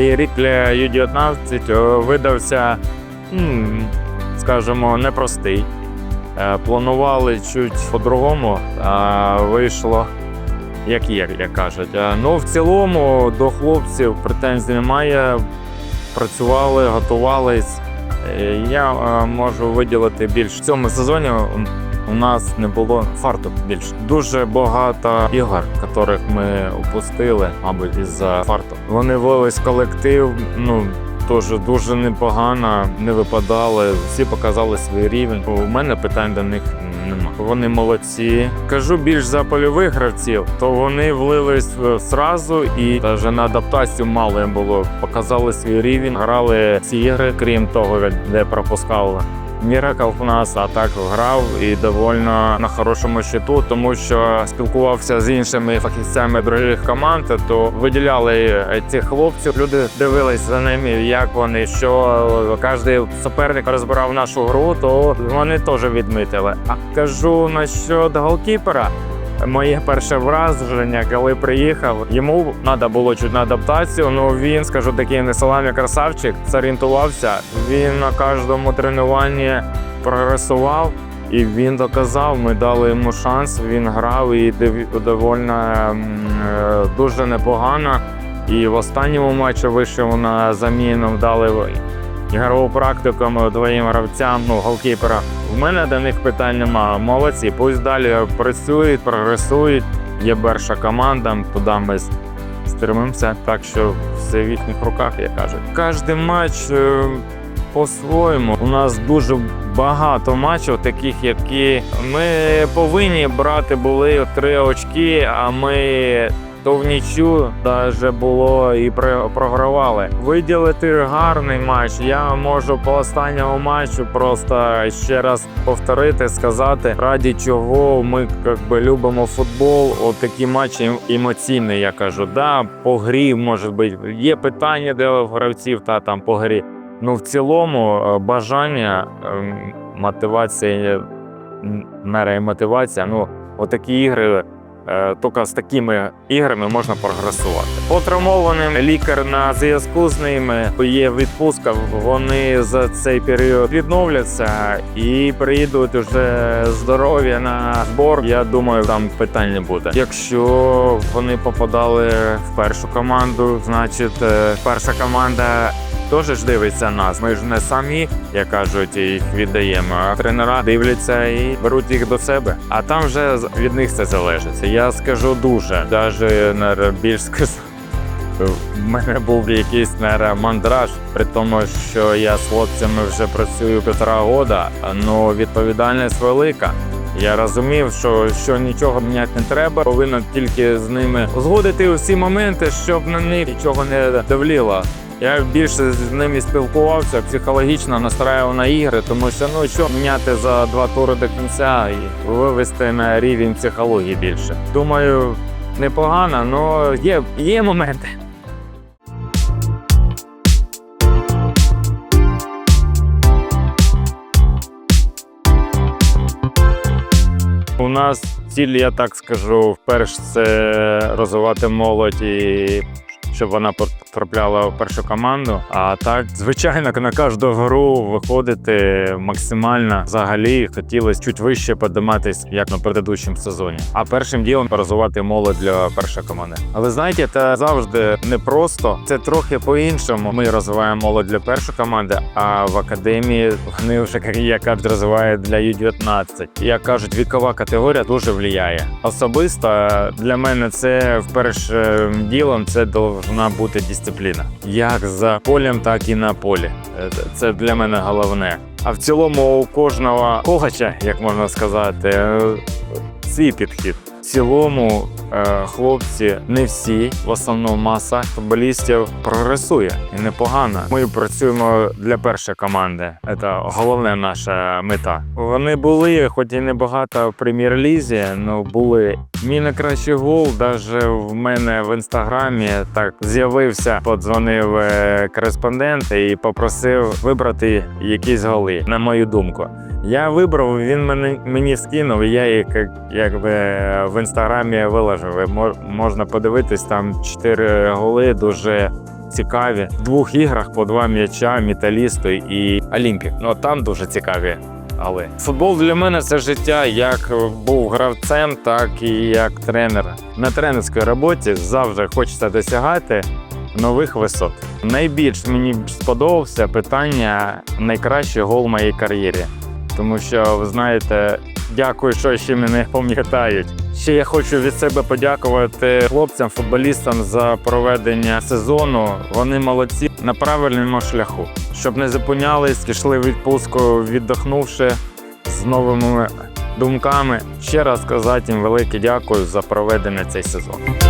Цей рік для Ю-19 е, видався, скажімо, непростий. Е, Планували чуть по-другому, а вийшло як є, як кажуть. Е, Ну, в цілому до хлопців претензій немає. Працювали, готувались. Я можу виділити більш в цьому сезоні. У нас не було фарту більше. Дуже багато ігор, яких ми упустили, мабуть, із-за фарту. Вони влились колектив. Ну теж дуже непогано, не випадали. Всі показали свій рівень. У мене питань до них нема. Вони молодці. Кажу більш за польових гравців, то вони влились зразу і навіть на адаптацію мало було. Показали свій рівень, грали ці ігри, крім того, де пропускали. Міракл в нас а так грав і довольно на хорошому щиту, тому що спілкувався з іншими фахівцями других команд, то виділяли цих хлопців. Люди дивились за ними, як вони, що кожен суперник розбирав нашу гру, то вони теж відмітили. А кажу насчет голкіпера. Моє перше враження, коли приїхав, йому треба було чуть на адаптацію. Ну він, скажу, такий несаламі красавчик, зорієнтувався. Він на кожному тренуванні прогресував, і він доказав. Ми дали йому шанс. Він грав і довольно е, дуже непогано. І в останньому матчі вийшов на заміну, дали ігрову практику двоїм гравцям, ну голкіпера. В мене до них питань немає. Молодці, пусть далі працюють, прогресують. Є перша команда, туди ми с- стремимося. Так що все в їхніх руках, як кажуть. Кожен матч е, по-своєму. У нас дуже багато матчів, таких, які ми повинні брати були три очки, а ми. То в нічю навіть було і програвали. Виділити гарний матч. Я можу по останньому матчу просто ще раз повторити, сказати, раді чого ми як би, любимо футбол. От такі матчі ем- емоційні, я кажу. Да, по грі може бути. Є питання де в гравців та там по грі. Ну в цілому е, бажання, ем, мотивація, і мотивація. Ну, отакі ігри. Е, Тільки з такими іграми можна прогресувати. По травмованим лікар на зв'язку з ними є відпустка. Вони за цей період відновляться і приїдуть уже здорові на збор. Я думаю, там питань не буде. Якщо вони попадали в першу команду, значить е, перша команда теж ж дивиться нас. Ми ж не самі, як кажуть, їх віддаємо. А тренера дивляться і беруть їх до себе. А там вже від них це залежить. Я скажу дуже, навіть більш скажу. В мене був якийсь наверное, мандраж, при тому, що я з хлопцями вже працюю півтора года, але відповідальність велика. Я розумів, що, що нічого міняти не треба, повинен тільки з ними узгодити усі моменти, щоб на них нічого не давліло. Я більше з ними спілкувався, психологічно настраював на ігри, тому що ну що міняти за два тури до кінця і вивести на рівень психології більше. Думаю, непогано, але є, є моменти. У нас ціль, я так скажу, вперше це розвивати молодь і щоб вона потрапляла в першу команду. А так, звичайно, на кожну гру виходити максимально взагалі хотілося чуть вище подиматись, як на предыдущому сезоні. А першим ділом розвивати молодь для першої команди. Але знаєте, це завжди непросто. Це трохи по-іншому. Ми розвиваємо молодь для першої команди, а в академії вони вже як кажуть, розвивають для Ю-19. Як кажуть, вікова категорія дуже впливає. Особисто для мене це першим ділом це повинна бути дисципліна. Як за полем, так і на полі. Е, Це для мене головне. А в цілому у кожного когача, як можна сказати, е, свій підхід. Цілому е, хлопці не всі, в основному маса футболістів прогресує і непогано. Ми працюємо для першої команди. Це головна наша мета. Вони були, хоч і не багато в прем'єр-лізі, але були. Мій найкращий гол, навіть в мене в інстаграмі так з'явився, подзвонив е, кореспондент і попросив вибрати якісь голи, на мою думку. Я вибрав, він мені, мені скинув, і я їх як- якби в інстаграмі виложив. Мо- Можна подивитись, там чотири голи дуже цікаві. В двох іграх по два м'яча, металісту і Олімпік. Ну там дуже цікаві. Але футбол для мене це життя. Як був гравцем, так і як тренер. На тренерській роботі завжди хочеться досягати нових висот. Найбільш мені сподобався питання найкращий гол в моїй кар'єрі. Тому що ви знаєте, дякую, що ще мене пам'ятають. Ще я хочу від себе подякувати хлопцям, футболістам за проведення сезону. Вони молодці на правильному шляху, щоб не зупинялись, йшли відпустку, віддохнувши з новими думками. Ще раз сказати їм велике дякую за проведення цей сезон.